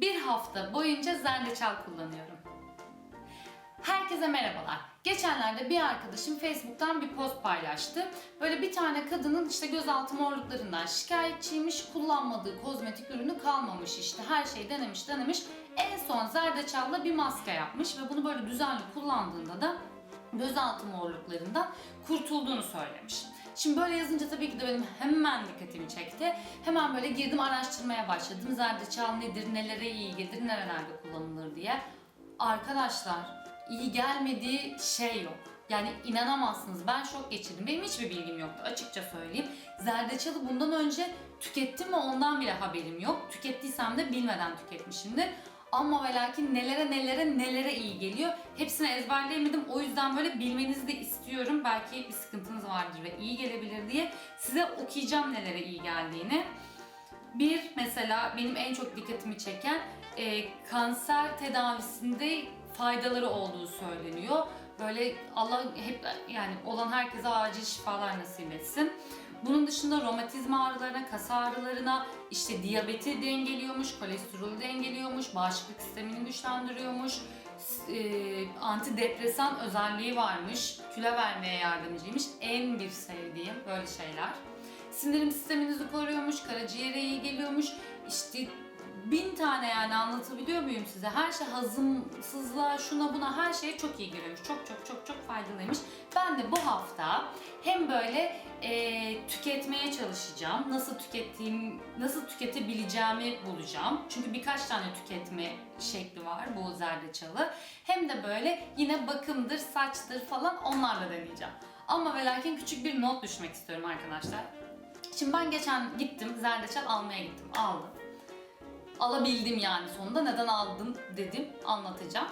Bir hafta boyunca zerdeçal kullanıyorum. Herkese merhabalar. Geçenlerde bir arkadaşım Facebook'tan bir post paylaştı. Böyle bir tane kadının işte gözaltı morluklarından şikayetçiymiş, kullanmadığı kozmetik ürünü kalmamış işte. Her şeyi denemiş denemiş. En son zerdeçalla bir maske yapmış ve bunu böyle düzenli kullandığında da gözaltı morluklarından kurtulduğunu söylemiş. Şimdi böyle yazınca tabii ki de benim hemen dikkatimi çekti. Hemen böyle girdim araştırmaya başladım. Zerdeçal nedir, nelere iyi gelir, nerelerde kullanılır diye. Arkadaşlar iyi gelmediği şey yok. Yani inanamazsınız ben şok geçirdim. Benim hiçbir bilgim yoktu açıkça söyleyeyim. Zerdeçalı bundan önce tükettim mi ondan bile haberim yok. Tükettiysem de bilmeden tüketmişimdir. Ama ve lakin nelere nelere nelere iyi geliyor. Hepsini ezberleyemedim. O yüzden böyle bilmenizi de istiyorum. Belki bir sıkıntınız vardır ve iyi gelebilir diye. Size okuyacağım nelere iyi geldiğini. Bir mesela benim en çok dikkatimi çeken e, kanser tedavisinde faydaları olduğu söyleniyor. Böyle Allah hep yani olan herkese acil şifalar nasip etsin. Bunun dışında romatizma ağrılarına, kas ağrılarına, işte diyabeti dengeliyormuş, kolesterolü dengeliyormuş, bağışıklık sistemini güçlendiriyormuş, e, antidepresan özelliği varmış, kilo vermeye yardımcıymış. En bir sevdiğim böyle şeyler. Sindirim sisteminizi koruyormuş, karaciğere iyi geliyormuş. İşte bin tane yani anlatabiliyor muyum size? Her şey hazımsızlığa, şuna buna her şeye çok iyi geliyormuş. Çok çok çok çok faydalıymış. Ben de bu hafta hem böyle e, tüketmeye çalışacağım. Nasıl tükettiğim, nasıl tüketebileceğimi bulacağım. Çünkü birkaç tane tüketme şekli var bu zerdeçalı. Hem de böyle yine bakımdır, saçtır falan onlarla deneyeceğim. Ama ve lakin küçük bir not düşmek istiyorum arkadaşlar. Şimdi ben geçen gittim, zerdeçal almaya gittim. Aldım. Alabildim yani sonunda. Neden aldım dedim, anlatacağım.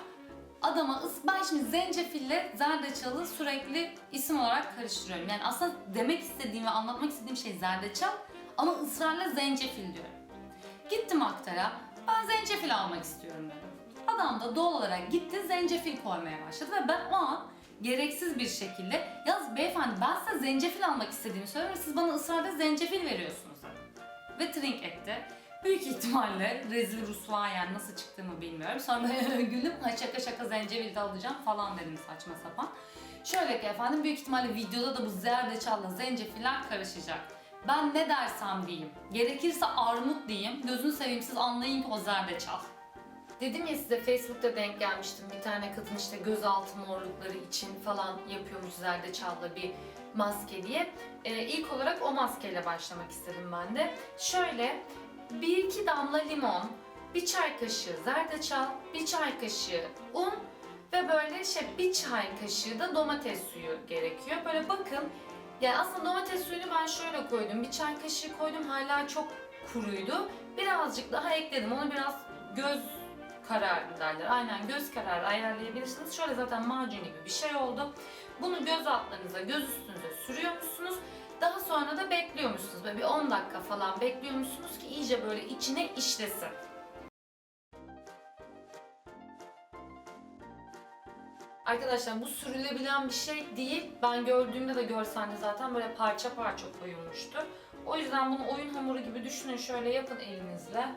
Adama ben şimdi zencefille zerdeçalı sürekli isim olarak karıştırıyorum. Yani aslında demek istediğim ve anlatmak istediğim şey zerdeçal ama ısrarla zencefil diyorum. Gittim aktara, ben zencefil almak istiyorum dedim. Adam da doğal olarak gitti zencefil koymaya başladı ve ben o an gereksiz bir şekilde yaz beyefendi ben size zencefil almak istediğimi söylüyorum siz bana ısrarla zencefil veriyorsunuz dedim. Ve trink etti. Büyük ihtimalle rezil rusva yani nasıl çıktığımı bilmiyorum. Sonra gülüm ha şaka şaka zencefil de alacağım falan dedim saçma sapan. Şöyle ki efendim büyük ihtimalle videoda da bu zerdeçalla zencefiller karışacak. Ben ne dersem diyeyim. Gerekirse armut diyeyim. Gözünü seveyim siz anlayın ki o zerdeçal. Dedim ya size Facebook'ta denk gelmiştim. Bir tane kadın işte gözaltı morlukları için falan yapıyormuş zerdeçalla bir maske diye. Ee, ilk olarak o maskeyle başlamak istedim ben de. Şöyle bir iki damla limon, bir çay kaşığı zerdeçal, bir çay kaşığı un ve böyle şey bir çay kaşığı da domates suyu gerekiyor. Böyle bakın yani aslında domates suyunu ben şöyle koydum. Bir çay kaşığı koydum hala çok kuruydu. Birazcık daha ekledim. Onu biraz göz kararı derler. Aynen göz kararı ayarlayabilirsiniz. Şöyle zaten macun gibi bir şey oldu. Bunu göz altlarınıza, göz üstünüze sürüyormuşsunuz. Daha sonra. Böyle bir 10 dakika falan bekliyormuşsunuz ki iyice böyle içine işlesin. Arkadaşlar bu sürülebilen bir şey değil. Ben gördüğümde de görselde zaten böyle parça parça koyulmuştu. O yüzden bunu oyun hamuru gibi düşünün. Şöyle yapın elinizle.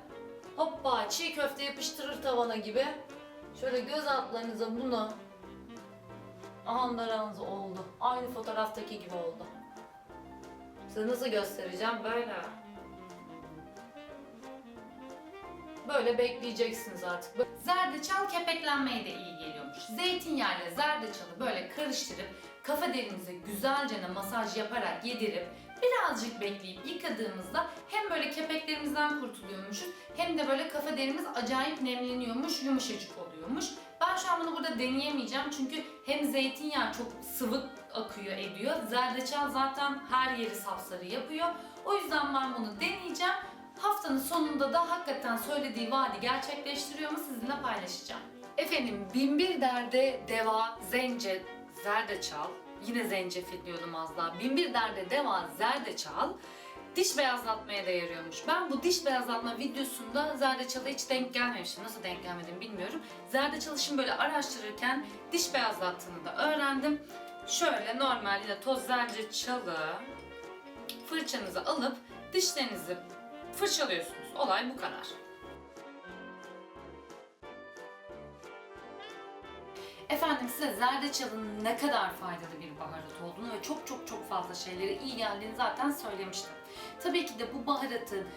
Hoppa çiğ köfte yapıştırır tavana gibi. Şöyle göz altlarınıza bunu Ahandaranız oldu. Aynı fotoğraftaki gibi oldu. Size nasıl göstereceğim? Böyle. Böyle bekleyeceksiniz artık. Zerdeçal kepeklenmeye de iyi geliyormuş. Zeytinyağıyla zerdeçalı böyle karıştırıp kafa derinize güzelce masaj yaparak yedirip birazcık bekleyip yıkadığımızda hem böyle kepeklerimizden kurtuluyormuşuz hem de böyle kafa derimiz acayip nemleniyormuş, yumuşacık oluyormuş. Ben şu an bunu burada deneyemeyeceğim çünkü hem zeytinyağı çok sıvı akıyor ediyor. Zerdeçal zaten her yeri sapsarı yapıyor. O yüzden ben bunu deneyeceğim. Haftanın sonunda da hakikaten söylediği vaadi gerçekleştiriyor mu sizinle paylaşacağım. Efendim binbir derde deva zence zerdeçal yine zencefil diyordum az daha. Binbir derde deva zerdeçal diş beyazlatmaya da yarıyormuş. Ben bu diş beyazlatma videosunda zerdeçalı hiç denk gelmemiştim. Nasıl denk gelmedim bilmiyorum. Zerdeçalı böyle araştırırken diş beyazlattığını da öğrendim. Şöyle normal yine toz zerdeçalı fırçanızı alıp dişlerinizi fırçalıyorsunuz. Olay bu kadar. Efendim size zerdeçalın ne kadar faydalı bir baharat olduğunu ve çok çok çok fazla şeylere iyi geldiğini zaten söylemiştim. Tabii ki de bu baharatın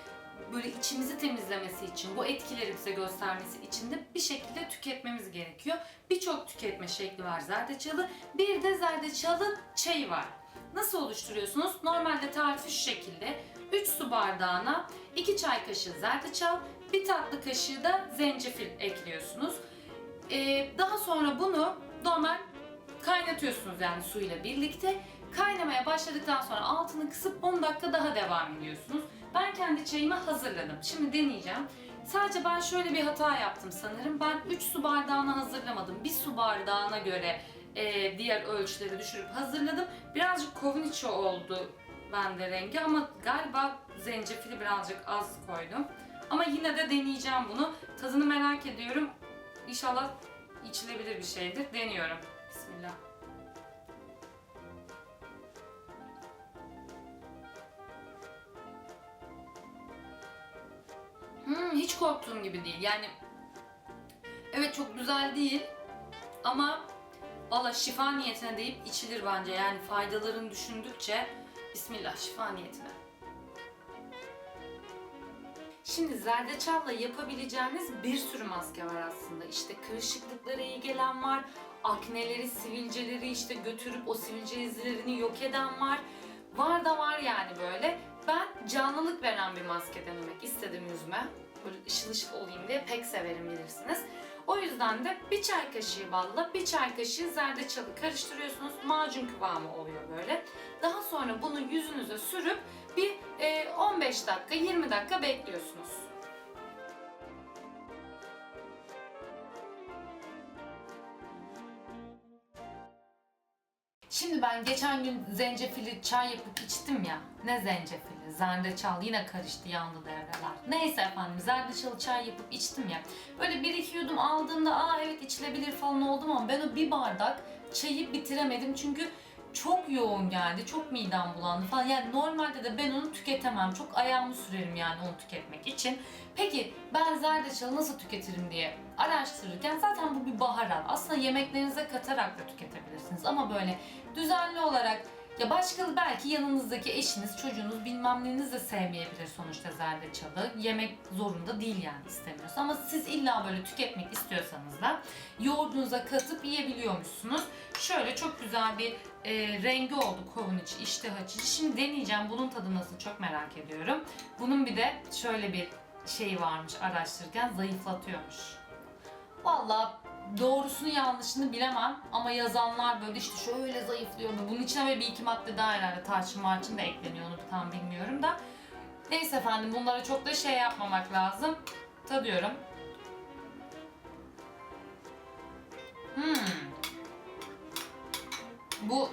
böyle içimizi temizlemesi için, bu etkileri bize göstermesi için de bir şekilde tüketmemiz gerekiyor. Birçok tüketme şekli var zerdeçalı. Bir de zerdeçalı çayı var. Nasıl oluşturuyorsunuz? Normalde tarifi şu şekilde. 3 su bardağına 2 çay kaşığı zerdeçal, 1 tatlı kaşığı da zencefil ekliyorsunuz. Ee, daha sonra bunu normal kaynatıyorsunuz yani suyla birlikte. Kaynamaya başladıktan sonra altını kısıp 10 dakika daha devam ediyorsunuz. Ben kendi çayımı hazırladım. Şimdi deneyeceğim. Sadece ben şöyle bir hata yaptım sanırım. Ben 3 su bardağına hazırlamadım. 1 su bardağına göre e, diğer ölçüleri düşürüp hazırladım. Birazcık kovun içi oldu bende rengi ama galiba zencefili birazcık az koydum. Ama yine de deneyeceğim bunu. Tadını merak ediyorum. İnşallah içilebilir bir şeydir. Deniyorum. Bismillah. Hmm, hiç korktuğum gibi değil. Yani evet çok güzel değil ama valla şifa niyetine deyip içilir bence. Yani faydalarını düşündükçe Bismillah şifa niyetine. Şimdi zerdeçalla yapabileceğiniz bir sürü maske var aslında. İşte kırışıklıklara iyi gelen var, akneleri, sivilceleri işte götürüp o sivilce izlerini yok eden var. Var da var yani böyle. Ben canlılık veren bir maske denemek istedim yüzüme. Böyle ışıl ışıl olayım diye pek severim bilirsiniz. O yüzden de bir çay kaşığı balla bir çay kaşığı zerdeçalı karıştırıyorsunuz. Macun kıvamı oluyor böyle. Daha sonra bunu yüzünüze sürüp bir e, 15 dakika 20 dakika bekliyorsunuz. Şimdi ben geçen gün zencefili çay yapıp içtim ya. Ne zencefili, zerdeçal yine karıştı yandı devreler. Neyse efendim zerdeçalı çay yapıp içtim ya. Böyle bir iki yudum aldığımda aa evet içilebilir falan oldum ama ben o bir bardak çayı bitiremedim çünkü çok yoğun geldi, çok midem bulandı falan. Yani normalde de ben onu tüketemem. Çok ayağımı sürerim yani onu tüketmek için. Peki ben zerdeçalı nasıl tüketirim diye araştırırken zaten bu bir baharat. Aslında yemeklerinize katarak da tüketebilirsiniz ama böyle düzenli olarak ya başkalı belki yanınızdaki eşiniz, çocuğunuz bilmem neniz de sevmeyebilir sonuçta zerdeçalı. Yemek zorunda değil yani istemiyorsa. Ama siz illa böyle tüketmek istiyorsanız da yoğurdunuza katıp yiyebiliyormuşsunuz. Şöyle çok güzel bir e, rengi oldu kovun içi, iştah açıcı. Şimdi deneyeceğim. Bunun tadı nasıl çok merak ediyorum. Bunun bir de şöyle bir şey varmış araştırırken zayıflatıyormuş. Vallahi doğrusunu yanlışını bilemem ama yazanlar böyle işte şöyle zayıflıyor. Bunun içine böyle bir iki madde daha herhalde tarçın marçın da ekleniyor onu tam bilmiyorum da. Neyse efendim bunlara çok da şey yapmamak lazım. Tadıyorum. Hmm. Bu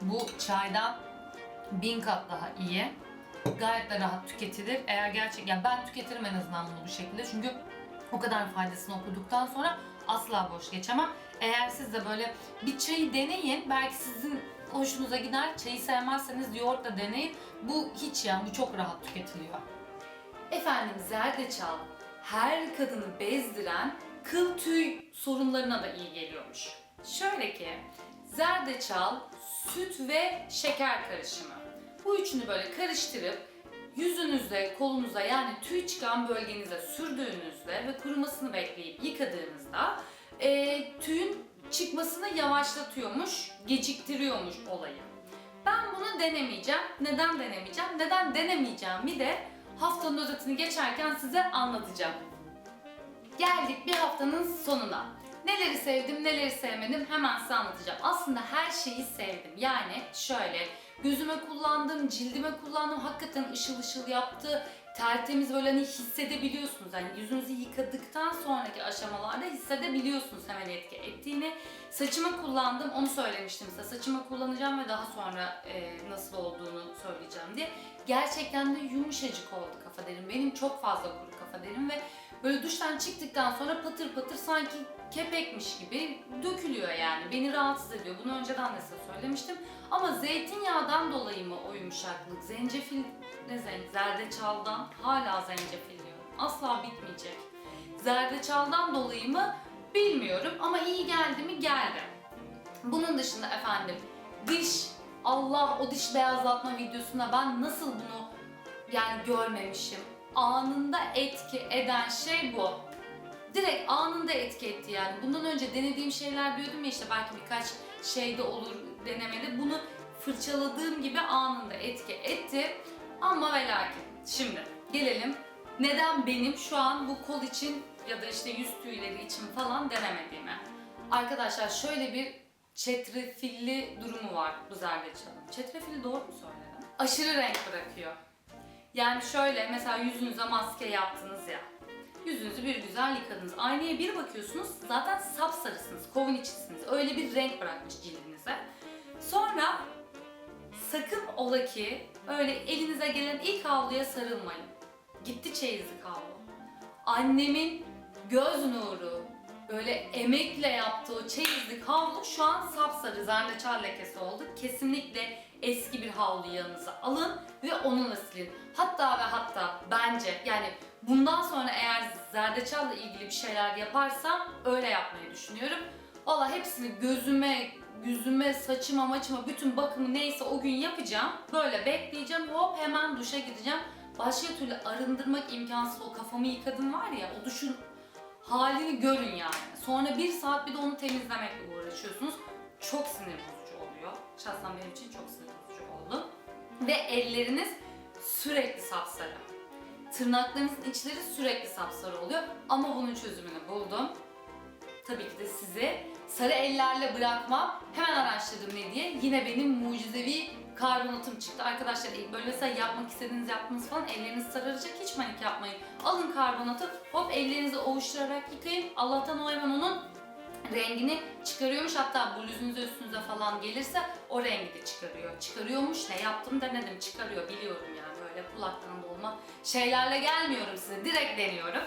bu çaydan bin kat daha iyi. Gayet de rahat tüketilir. Eğer gerçek, yani ben tüketirim en azından bunu bu şekilde. Çünkü o kadar faydasını okuduktan sonra asla boş geçemem. Eğer siz de böyle bir çayı deneyin. Belki sizin hoşunuza gider. Çayı sevmezseniz yoğurt da deneyin. Bu hiç yani bu çok rahat tüketiliyor. Efendim zerdeçal her kadını bezdiren kıl tüy sorunlarına da iyi geliyormuş. Şöyle ki zerdeçal, süt ve şeker karışımı. Bu üçünü böyle karıştırıp yüzünüzde, kolunuza yani tüy çıkan bölgenize sürdüğünüzde ve kurumasını bekleyip yıkadığınızda e, tüyün çıkmasını yavaşlatıyormuş, geciktiriyormuş olayı. Ben bunu denemeyeceğim. Neden denemeyeceğim? Neden denemeyeceğimi de haftanın özetini geçerken size anlatacağım. Geldik bir haftanın sonuna. Neleri sevdim, neleri sevmedim hemen size anlatacağım. Aslında her şeyi sevdim. Yani şöyle gözüme kullandım, cildime kullandım. Hakikaten ışıl ışıl yaptı. Tertemiz böyle hani hissedebiliyorsunuz. Yani yüzünüzü yıkadıktan sonraki aşamalarda hissedebiliyorsunuz hemen etki ettiğini. Saçıma kullandım, onu söylemiştim size. Saçıma kullanacağım ve daha sonra e, nasıl olduğunu söyleyeceğim diye. Gerçekten de yumuşacık oldu kafa derim. Benim çok fazla kuru kafa derim ve böyle duştan çıktıktan sonra patır patır sanki kepekmiş gibi dökülüyor yani. Beni rahatsız ediyor. Bunu önceden de size söylemiştim. Ama zeytinyağından dolayı mı o yumuşaklık? Zencefil, ne zen, zerdeçaldan hala zencefil diyorum. Asla bitmeyecek. Zerdeçaldan dolayı mı bilmiyorum ama iyi geldi mi geldi. Bunun dışında efendim diş Allah o diş beyazlatma videosunda ben nasıl bunu yani görmemişim. Anında etki eden şey bu. Direkt anında etki etti yani. Bundan önce denediğim şeyler diyordum ya işte belki birkaç şeyde olur denemeli. Bunu fırçaladığım gibi anında etki etti. Ama ve lakin. Şimdi gelelim neden benim şu an bu kol için ya da işte yüz tüyleri için falan denemediğime. Arkadaşlar şöyle bir çetrefilli durumu var bu zerdeçalın. Çetrefilli doğru mu söyledim? Aşırı renk bırakıyor. Yani şöyle mesela yüzünüze maske yaptınız ya. Yüzünüzü bir güzel yıkadınız. Aynaya bir bakıyorsunuz zaten sapsarısınız, kovun içisiniz. Öyle bir renk bırakmış cildinize. Sonra sakın ola ki öyle elinize gelen ilk havluya sarılmayın. Gitti çeyizlik havlu. Annemin göz nuru, böyle emekle yaptığı o çeyizlik havlu şu an sapsarı zerdeçal lekesi oldu. Kesinlikle eski bir havlu yanınıza alın ve onunla silin. Hatta ve hatta bence yani bundan sonra eğer zerdeçalla ilgili bir şeyler yaparsam öyle yapmayı düşünüyorum. Valla hepsini gözüme, yüzüme, saçıma, maçıma bütün bakımı neyse o gün yapacağım. Böyle bekleyeceğim hop hemen duşa gideceğim. Başka türlü arındırmak imkansız o kafamı yıkadım var ya o duşun halini görün yani. Sonra bir saat bir de onu temizlemekle uğraşıyorsunuz. Çok sinir bozucu oluyor. Şahsen benim için çok sinir bozucu oldu. Ve elleriniz sürekli sapsarı. Tırnaklarınızın içleri sürekli sapsarı oluyor. Ama bunun çözümünü buldum. Tabii ki de sizi sarı ellerle bırakmam. Hemen araştırdım ne diye. Yine benim mucizevi karbonatım çıktı. Arkadaşlar böyle mesela yapmak istediğiniz yaptığınız falan elleriniz sararacak hiç panik yapmayın. Alın karbonatı hop ellerinizi ovuşturarak yıkayın. Allah'tan o hemen onun rengini çıkarıyormuş. Hatta bluzunuza üstünüze falan gelirse o rengi de çıkarıyor. Çıkarıyormuş ne yaptım denedim çıkarıyor biliyorum yani öyle kulaktan dolma şeylerle gelmiyorum size direkt deniyorum.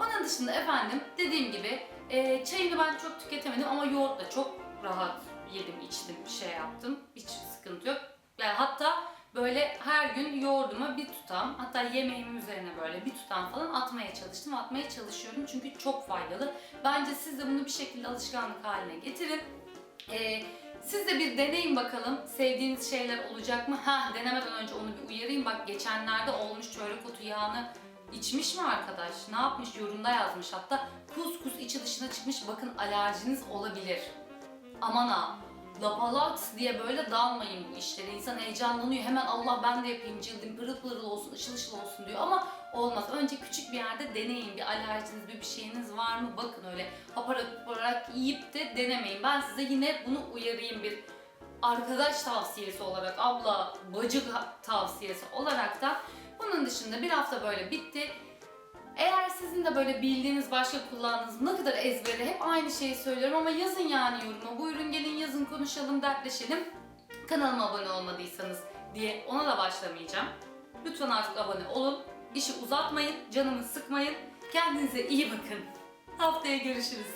Onun dışında efendim dediğim gibi e, çayını ben çok tüketemedim ama yoğurtla çok rahat yedim içtim şey yaptım hiç sıkıntı yok. Yani hatta böyle her gün yoğurduma bir tutam hatta yemeğimin üzerine böyle bir tutam falan atmaya çalıştım atmaya çalışıyorum çünkü çok faydalı. Bence siz de bunu bir şekilde alışkanlık haline getirin. Ee, siz de bir deneyin bakalım. Sevdiğiniz şeyler olacak mı? Ha denemeden önce onu bir uyarayım. Bak geçenlerde olmuş çörek otu yağını içmiş mi arkadaş? Ne yapmış? Yorumda yazmış hatta. Kuskus içi dışına çıkmış. Bakın alerjiniz olabilir. Aman ha. Lapalaks diye böyle dalmayın bu işlere. İnsan heyecanlanıyor. Hemen Allah ben de yapayım cildim pırıl pırıl olsun, ışıl ışıl olsun diyor ama olmaz. Önce küçük bir yerde deneyin. Bir alerjiniz, bir bir şeyiniz var mı? Bakın öyle haparak haparak yiyip de denemeyin. Ben size yine bunu uyarayım bir arkadaş tavsiyesi olarak, abla, bacı tavsiyesi olarak da bunun dışında bir hafta böyle bitti. Eğer sizin de böyle bildiğiniz başka kullandığınız ne kadar ezbere hep aynı şeyi söylüyorum ama yazın yani yoruma. Buyurun gelin yazın konuşalım dertleşelim. Kanalıma abone olmadıysanız diye ona da başlamayacağım. Lütfen artık abone olun. İşi uzatmayın, canımı sıkmayın. Kendinize iyi bakın. Haftaya görüşürüz.